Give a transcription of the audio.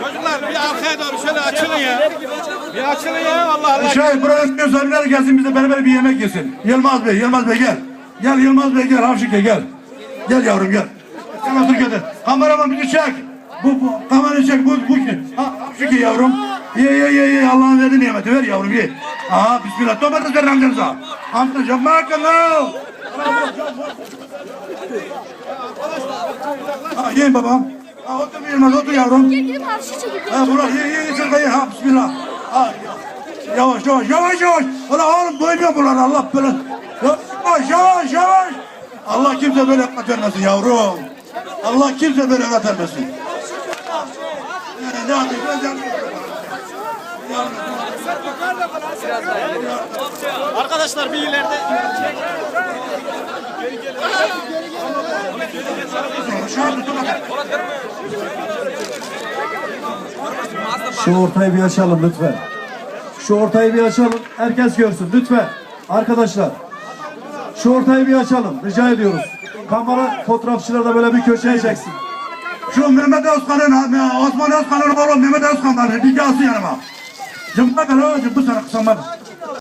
Çocuklar bir arkaya doğru şöyle açılın ya. Bir açılın ya Allah Allah. Şey buraya etmiyorsan herkesin bize beraber bir yemek yesin. Yılmaz Bey, Yılmaz Bey gel. Gel Yılmaz Bey gel, Havşike gel. Gel yavrum gel. Gel otur götür. Kameraman bizi çek. Bu, bu kamerayı çek. Bu, bu. Ha, Havşike yavrum. Ye ye ye ye Allah'ın verdiği nimeti ver yavrum ye. Aha bismillah. Domates verin amcanıza. Amcanıza makarna. Ha, yiyin babam. Ha, otur Yılmaz, otur yavrum. Gidip hapsi çekip Ha Burak ye ye ye ye ha bismillah. Ha yavaş yavaş yavaş yavaş. Ulan oğlum doymuyor bunlar Allah böyle. Yavaş yavaş yavaş. Allah kimse böyle vermesin yavrum. Allah kimse böyle vermesin. Ne yapayım ben canım. Arkadaşlar bir ileride. Şu ortayı bir açalım lütfen. Şu ortayı bir açalım. Herkes görsün lütfen. Arkadaşlar. Şu ortayı bir açalım. Rica ediyoruz. Kamera fotoğrafçılar da böyle bir köşeye çeksin. Şu Mehmet Özkan'ın, Osman Özkan'ın oğlu Mehmet Özkan'dan bir gelsin yanıma. Cımbak ala, cımbı sana kısamaz.